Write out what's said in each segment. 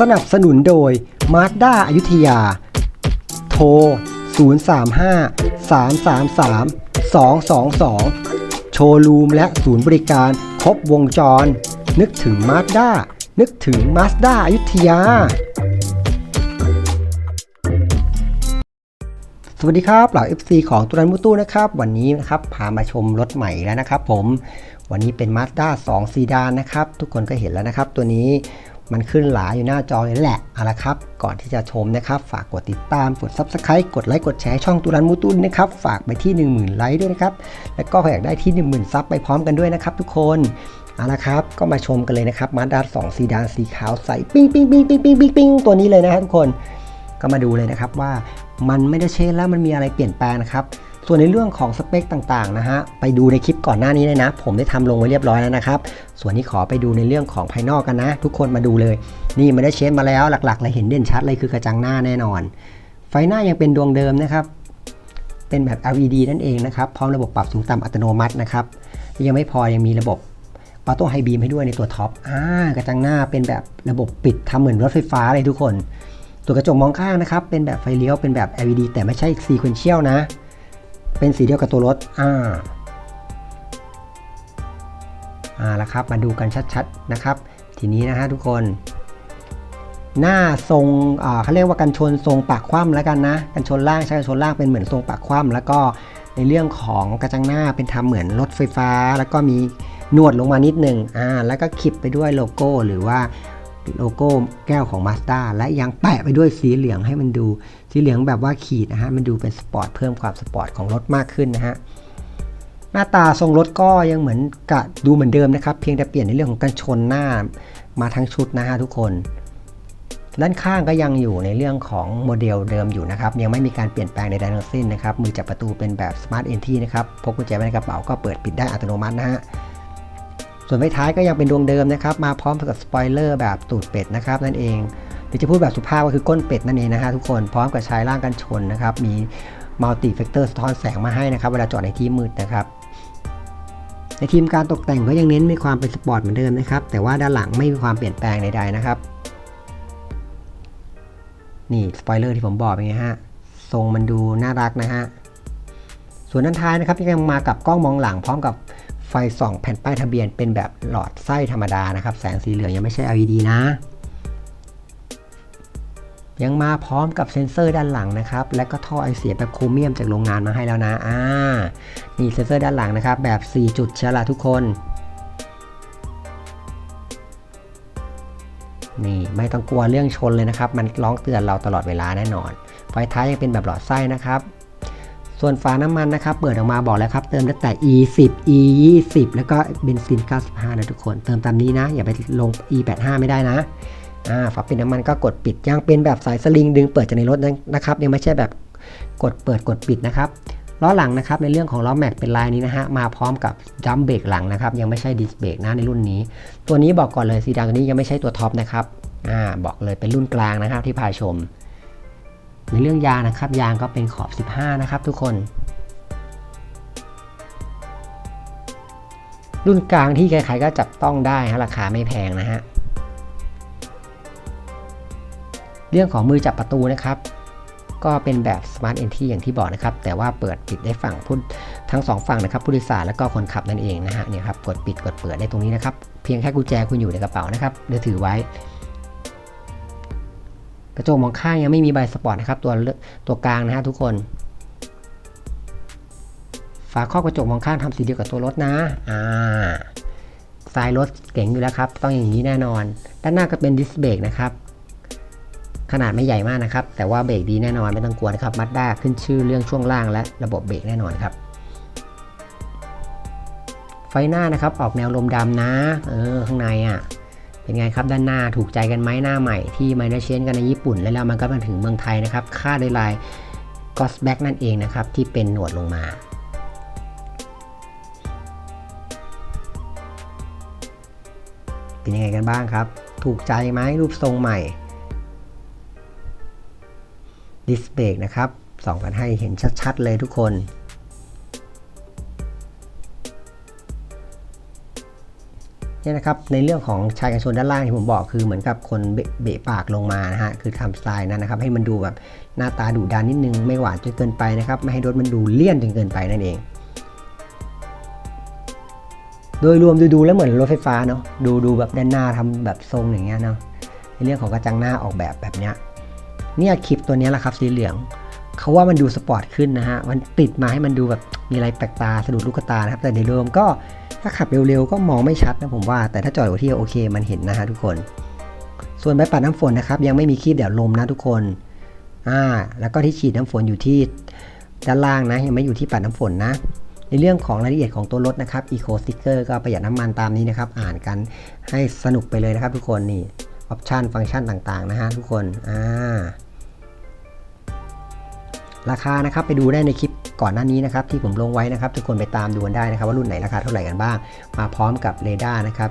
สนับสนุนโดย Mazda อยุธยา โทร 035 333 222 โชว์รูมและศูนย์บริการครบวงจร นึกถึง Mazda นึกถึง Mazda อยุธยา สวัสดีครับเหล่า FC ของตุรันมุตู้นะครับ วันนี้นะครับพามาชมรถใหม่แล้วนะครับผม วันนี้เป็น Mazda 2ซีดานนะครับ ทุกคนก็เห็นแล้วนะครับ ตัวนี้ มันขึ้นหลายอยู่หน้าจอเลยแหละเอาละครับ ก่อนที่จะชมนะครับ ฝากกดติดตาม กด Subscribe กดไลค์ กดแชร์ช่องตุรันมุตุ้นนะครับ ฝากไปที่ 10,000 ไลค์ด้วยนะครับ แล้วก็อยากได้ที่ 10,000 ซับไปพร้อมกันด้วยนะครับทุกคนเอาละครับ ก็มาชมกันเลยนะครับ Mazda 2ซีดานสีขาวใสปิ้งปิ้งปิ้งปิ้งปิ้งปิ้งปิ้งตัวนี้เลยนะครับทุกคน ก็มาดูเลยนะครับว่ามันไม่ได้เชนแล้วมันมีอะไรเปลี่ยนแปลงนะครับ ส่วนในเรื่องของสเปคต่างๆนะฮะไปดูในคลิปก่อนหน้านี้เลยนะ ผมได้ทำลงไว้เรียบร้อยแล้วนะครับ ส่วนนี้ขอไปดูในเรื่องของภายนอกกันนะ ทุกคนมาดูเลย นี่มันได้เชนมาแล้วหลักๆเลยเห็นเด่นชัดเลยคือกระจังหน้าแน่นอน ไฟหน้ายังเป็นดวงเดิมนะครับเป็นแบบ LED นั่นเองนะครับพร้อมระบบปรับสูงต่ำอัตโนมัตินะครับยังไม่พอยังมีระบบออโต้ไฮบีมให้ด้วยในตัวท็อปอ่ากระจังหน้าเป็นแบบระบบปิดทำเหมือนรถไฟฟ้าเลยทุกคน ตัวกระจกมองข้างนะครับ เป็นแบบไฟเลี้ยว เป็นแบบ LED แต่ไม่ใช่ sequential นะ เป็นสีเดียวกับตัวรถ อ่าอ่าแล้วครับ มาดูกันชัดๆนะครับ ทีนี้นะฮะทุกคน หน้าทรงเขาเรียกว่ากันชนทรงปากคว่ำแล้วกันนะ กันชนล่างใช้กันชนล่างเป็นเหมือนทรงปากคว่ำแล้วก็ในเรื่องของกระจังหน้าเป็นทำเหมือนรถไฟฟ้า แล้วก็มีนวดลงมานิดหนึ่งอ่าแล้วก็คลิปไปด้วยโลโก้หรือว่า โลโก้แก้วของ Mazda และยังแปะไปด้วยสีเหลืองให้มันดู สีเหลืองแบบว่าขีดนะฮะ มันดูเป็นสปอร์ตเพิ่มความสปอร์ตของรถมากขึ้นนะฮะ หน้าตาทรงรถก็ยังเหมือนกะดูเหมือนเดิมนะครับ เพียงแต่เปลี่ยนในเรื่องของการชนหน้ามาทั้งชุดนะฮะทุกคน ด้านข้างก็ยังอยู่ในเรื่องของโมเดลเดิมอยู่นะครับ ยังไม่มีการเปลี่ยนแปลงใดๆทั้งสิ้นนะครับ มือจับประตูเป็นแบบ Smart Entry นะครับ พกกุญแจไว้ในกระเป๋าก็เปิดปิดได้อัตโนมัตินะฮะ ส่วนไฟท้ายก็ยังเป็นดวงเดิมนะครับ มาพร้อมกับสปอยเลอร์แบบตูดเป็ดนะครับนั่นเองหรือจะพูดแบบสุภาพก็คือก้นเป็ดนั่นเองนะฮะทุกคนพร้อมกับชายล่างกันชนนะครับ มีมัลติเฟกเตอร์สะท้อนแสงมาให้นะครับ เวลาจอดในที่มืดนะครับในทีมการตกแต่งก็ยังเน้นมีความเป็นสปอร์ตเหมือนเดิมนะครับ แต่ว่าด้านหลังไม่มีความเปลี่ยนแปลงใดๆนะครับ นี่สปอยเลอร์ที่ผมบอกเป็นไงฮะทรงมันดูน่ารักนะฮะส่วนด้านท้ายนะครับยังมากับกล้องมองหลังพร้อมกับ ฟส่องแผ่นป้ายทะเบียนเป็นแบบหลอดไส้ธรรมดานะครับ แสงสีเหลืองยังไม่ใช่ LED นะ ยังมาพร้อมกับเซ็นเซอร์ด้านหลังนะครับ และก็ท่อไอเสียแบบโครเมียมจากโรงงานมาให้แล้วนะอ่านี่เซ็นเซอร์ด้านหลังนะครับ แบบ 4 จุดเชลาทุกคน นี่ไม่ต้องกลัวเรื่องชนเลยนะครับ มันร้องเตือนเราตลอดเวลาแน่นอน ไฟท้ายยังเป็นแบบหลอดไส้นะครับ ส่วนฝาน้ำมันนะครับ เปิดออกมาบอกแล้วครับ เติมตั้งแต่ e 10 e 20แล้วก็เบนซิน 95 นะทุกคน เติมตามนี้นะ อย่าไปลง e 85ไม่ได้นะอ่าฝาปิดน้ำมันก็กดปิดยังเป็นแบบสายสลิงดึงเปิดจากในรถนะครับยังไม่ใช่แบบกดเปิดกดปิดนะครับล้อหลังนะครับในเรื่องของล้อแม็กเป็นลายนี้นะฮะมาพร้อมกับดัมเบรกหลังนะครับยังไม่ใช่ดิสเบรกนะในรุ่นนี้ ตัวนี้บอกก่อนเลยซีดานตัวนี้ยังไม่ใช่ตัวท็อปนะครับอ่าบอกเลยเป็นรุ่นกลางนะครับที่พาชม ในเรื่องยางนะครับ ยางก็เป็นขอบ 15 นะครับทุกคน รุ่นกลางที่ใครๆก็จับต้องได้ฮะราคาไม่แพงนะฮะ เรื่องของมือจับประตูนะครับก็เป็นแบบ Smart Entry อย่างที่บอกนะครับ แต่ว่าเปิดปิดได้ฝั่งผู้ทั้งสองฝั่งนะครับ ผู้โดยสารแล้วก็คนขับนั่นเองนะฮะเนี่ยครับกดปิดกดเปิดได้ตรงนี้นะครับ เพียงแค่กุญแจคุณอยู่ในกระเป๋านะครับหรือถือไว้ กระจกมองข้างยังไม่มีใบสปอร์ตนะครับตัวตัวกลางนะฮะทุกคน ฝาครอบกระจกมองข้างทำสีเดียวกับตัวรถนะอ่าสายรถเก่งอยู่แล้วครับ ต้องอย่างนี้แน่นอน ด้านหน้าก็เป็นดิสเบรกนะครับ ขนาดไม่ใหญ่มากนะครับ แต่ว่าเบรกดีแน่นอนไม่ต้องกลัวนะครับมัดด้าขึ้นชื่อเรื่องช่วงล่างและระบบเบรกแน่นอนครับ ไฟหน้านะครับออกแนวลมดำนะ เออข้างในอะ เป็นไงครับด้านหน้าถูกใจกันไหมหน้าใหม่ที่ไมเนเชนกันในญี่ปุ่นแล้วแล้วมันก็มาถึงเมืองไทยนะครับ ค่าดยลายกอสแบ็กนั่นเองนะครับ ที่เป็นหนวดลงมาเป็นยังไงกันบ้างครับ ถูกใจไหมรูปทรงใหม่ดิสเบรกนะครับส่องกันให้เห็นชัด ๆ เลยทุกคน เนี่ยนะครับในเรื่องของชายกันชนด้านล่างที่ผมบอกคือเหมือนกับคนเบะปากลงมานะฮะคือทำสไตล์นั้นนะครับให้มันดูแบบหน้าตาดุดันนิดนึงไม่หวานจนเกินไปนะครับไม่ให้รถมันดูเลี่ยนจนเกินไปนั่นเอง โดยรวมดูดูแล้วเหมือนรถไฟฟ้าเนาะดูดูแบบด้านหน้าทำแบบทรงอย่างเงี้ยเนาะในเรื่องของกระจังหน้าออกแบบแบบเนี้ยเนี่ยคลิปตัวนี้แหละครับสีเหลืองเขาว่ามันดูสปอร์ตขึ้นนะฮะมันติดมาให้มันดูแบบมีอะไรแปลกตาสะดุดลูกตานะครับแต่ในเดิมก็ ถ้าขับเร็วๆ ก็มองไม่ชัดนะผมว่า แต่ถ้าจอดอยู่ที่โอเคมันเห็นนะฮะทุกคน ส่วนใบปัดน้ำฝนนะครับ ยังไม่มีคีบเดี๋ยวลมนะทุกคน อ่า แล้วก็ที่ฉีดน้ำฝนอยู่ที่ด้านล่างนะ ยังไม่อยู่ที่ปัดน้ำฝนนะ ในเรื่องของรายละเอียดของตัวรถนะครับ Eco Sticker ก็ประหยัดน้ำมันตามนี้นะครับ อ่านกันให้สนุกไปเลยนะครับ ทุกคนนี่ออปชันฟังก์ชันต่างๆนะฮะทุกคน อ่า ราคานะครับไปดูได้ในคลิปก่อนหน้านี้นะครับที่ผมลงไว้นะครับ ทุกคนไปตามดูกันได้นะครับ ว่ารุ่นไหนราคาเท่าไหร่กันบ้าง มาพร้อมกับเรดาร์นะครับ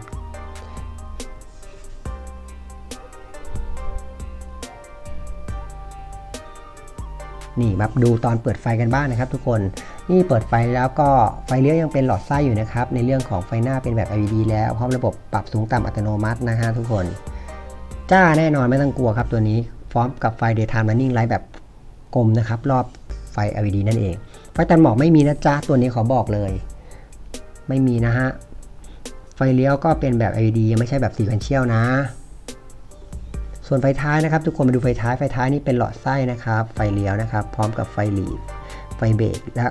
นี่แบบดูตอนเปิดไฟกันบ้างนะครับ ทุกคนนี่เปิดไฟแล้วก็ไฟเลี้ยวยังเป็นหลอดไส้อยู่นะครับ ในเรื่องของไฟหน้าเป็นแบบ LED แล้วพร้อมระบบปรับสูงต่ำอัตโนมัตินะฮะทุกคน จ้าแน่นอนไม่ต้องกลัวครับตัวนี้พร้อมกับไฟ daytime running light แบบ กลมนะครับ รอบไฟ LED นั่นเอง ไฟตันหมอกไม่มีนะจ๊ะ ตัวนี้ขอบอกเลย ไม่มีนะฮะ ไฟเลี้ยวก็เป็นแบบ LED ยังไม่ใช่แบบ sequential นะ ส่วนไฟท้ายนะครับ ทุกคนมาดูไฟท้าย ไฟท้ายนี่เป็นหลอดไส้นะครับ ไฟเลี้ยวนะครับ พร้อมกับไฟหลีดไฟเบรก และ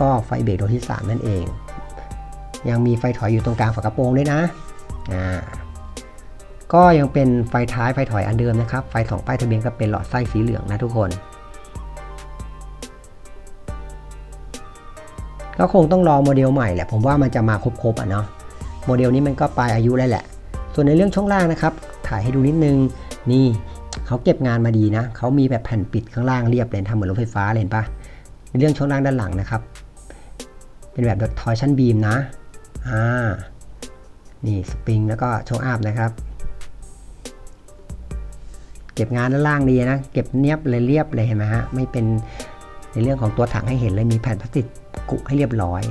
ก็ไฟเบรกดวงที่ 3 นั่นเอง ยังมีไฟถอยอยู่ตรงกลางฝากระโปรงด้วยนะ อ่าก็ยังเป็นไฟท้ายไฟถอยอันเดิมนะครับ ไฟสองป้ายทะเบียนก็เป็นหลอดไส้สีเหลืองนะทุกคน ก็คงต้องรอโมเดลใหม่แหละผมว่ามันจะมาครบๆอะเนาะโมเดลนี้มันก็ปลายอายุแล้วแหละ ส่วนในเรื่องช่องล่างนะครับ ถ่ายให้ดูนิดนึงนี่เขาเก็บงานมาดีนะเขามีแบบแผ่นปิดข้างล่างเรียบเลยทำเหมือนรถไฟฟ้าเลยเห็นปะในเรื่องช่องล่างด้านหลังนะครับ เป็นแบบทอร์ชันบีมนะอ่านี่สปริงแล้วก็ช่องอัพนะครับ เก็บงานด้านล่างดีนะ เก็บเนียบเลยเรียบเลยเห็นไหมฮะไม่เป็นในเรื่องของตัวถังให้เห็นเลยมีแผ่นพลาสติก กุให้เรียบร้อย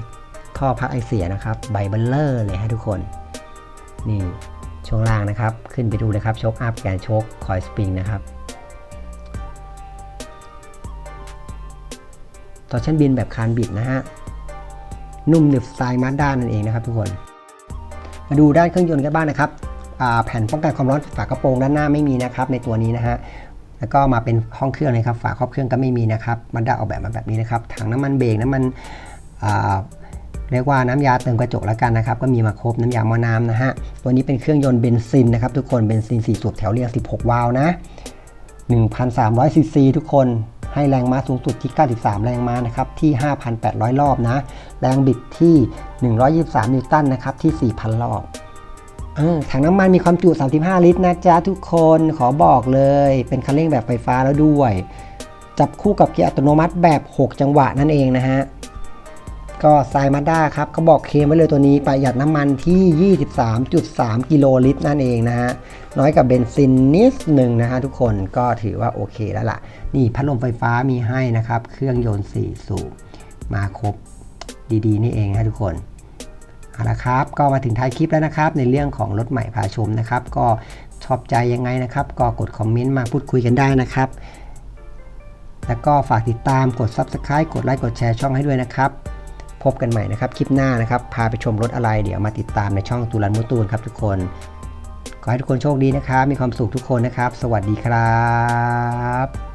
ท่อพักไอเสียนะครับ ใบเบลเลอร์เลยฮะทุกคน นี่ช่วงล่างนะครับ ขึ้นไปดูนะครับโชคอัพแกนโชคคอยสปริงนะครับต่อชั้นบินแบบคานบิดนะฮะ นุ่มหนึบสไตล์มาด้านนั่นเองนะครับทุกคน มาดูด้านเครื่องยนต์กันบ้างนะครับ แผ่นป้องกันความร้อนฝากระโปรงด้านหน้าไม่มีนะครับในตัวนี้นะฮะ แล้วก็มาเป็นห้องเครื่องเลยครับ ฝาครอบเครื่องก็ไม่มีนะครับมันได้ออกแบบมาแบบนี้นะครับ ถังน้ำมันเบรกน้ำมันเรียกว่าน้ำยาเติมกระจกแล้วกันนะครับ ก็มีมาครบน้ำยามอน้ำนะฮะ ตัวนี้เป็นเครื่องยนต์เบนซินนะครับ ทุกคน เบนซิน 4 สูบแถวเรียง 16 วาล์วนะ 1,300 ซีซี ทุกคน ให้แรงม้าสูงสุดที่ 93 แรงม้านะครับ ที่ 5,800 รอบนะ แรงบิดที่ 123 นิวตันนะครับ ที่ 4,000 รอบ ถังน้ำมันมีความจุ 35 ลิตรนะจ๊ะทุกคนขอบอกเลย เป็นคันเร่งแบบไฟฟ้าแล้วด้วย จับคู่กับเกียร์อัตโนมัติแบบ 6 จังหวะนั่นเองนะฮะ ก็ไซมาด้าครับเขาบอกเคมไว้เลยตัวนี้ประหยัดน้ำมันที่ 23.3 กิโลลิตรนั่นเองนะฮะ น้อยกับเบนซินนิดหนึ่งนะฮะทุกคนก็ถือว่าโอเคแล้วล่ะ นี่พัดลมไฟฟ้ามีให้นะครับ เครื่องยนต์4สูบมาครบดีๆ นี่เองนะทุกคน เอาละครับ ก็มาถึงท้ายคลิปแล้วนะครับ ในเรื่องของรถใหม่พาชมนะครับ ก็ชอบใจยังไงนะครับ ก็กดคอมเมนต์มาพูดคุยกันได้นะครับ แล้วก็ฝากติดตามกด Subscribe กดไลค์กดแชร์ช่องให้ด้วยนะครับ พบกันใหม่นะครับคลิปหน้านะครับ พาไปชมรถอะไรเดี๋ยวมาติดตามในช่องตูรันมุตูนครับทุกคน ขอให้ทุกคนโชคดีนะครับ มีความสุขทุกคนนะครับ สวัสดีครับ